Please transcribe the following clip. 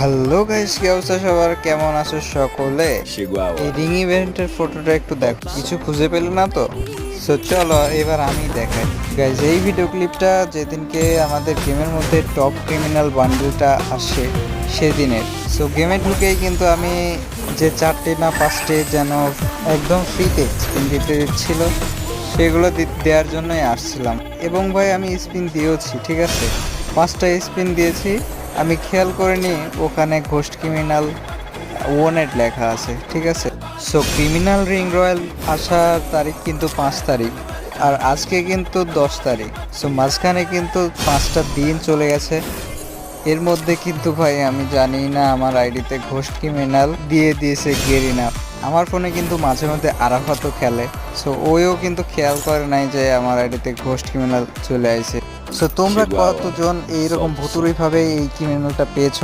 Hello guys কি অবস্থা সবার? কেমন আছো সকলে? এই রিং ইভেন্টের ফটোটা একটু দেখ কিছু খুঁজে পেলে না তো? সো চলো এবার আমি দেখাই। গাইজ এই ভিডিও ক্লিপটা যেদিনকে আমাদের গেমের মধ্যে টপ ক্রিমিনাল বান্ডেলটা আসে সেদিনের। সো গেমে ঢুকেই কিন্তু আমি যে চারটে না পাঁচটে যেন একদম ফ্রিতে স্পিন দিতে ছিল সেগুলো দেওয়ার জন্যই আসছিলাম। এবং ভাই আমি স্পিন দিয়েওছি ঠিক আছে? পাঁচটা স্পিন দিয়েছি। আমি খেয়াল করিনি, ওখানে ঘোস্ট ক্রিমিনাল ওয়ানেট লেখা আছে, ঠিক আছে? সো ক্রিমিনাল রিং রয়্যাল আসার তারিখ কিন্তু পাঁচ তারিখ, আর আজকে কিন্তু দশ তারিখ। সো মাঝখানে কিন্তু পাঁচটা দিন চলে গেছে। এর মধ্যে কিন্তু ভাই, আমি জানি না, আমার আইডিতে ঘোস্ট ক্রিমিনাল দিয়ে দিয়েছে গেরিনা। আমার ফোনে কিন্তু মাঝে মধ্যে আরাফাতও খেলে সো ওইও কিন্তু খেয়াল করে নাই যে আমার আইডিতে ঘোষ ক্রিমিনাল চলে আসে সো তোমরা কতজন এইরকম ভুতুরিভাবে এই ক্রিমিনালটা পেয়েছ?